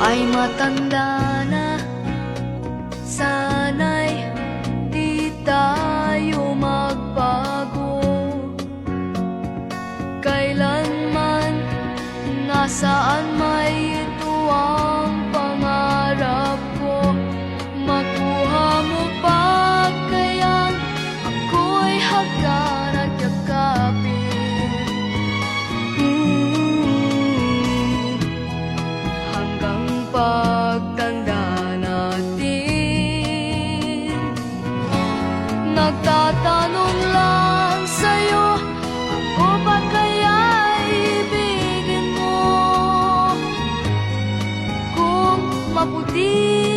ay matanda na. Sana'y di tayo magbago. Kailanman nasaan may ito ang pangarap ko? Makuha mo pa kayang ako'y hagkan Nagtatanong lang sa'yo Ako ba kaya ibigin mo? Kung maputi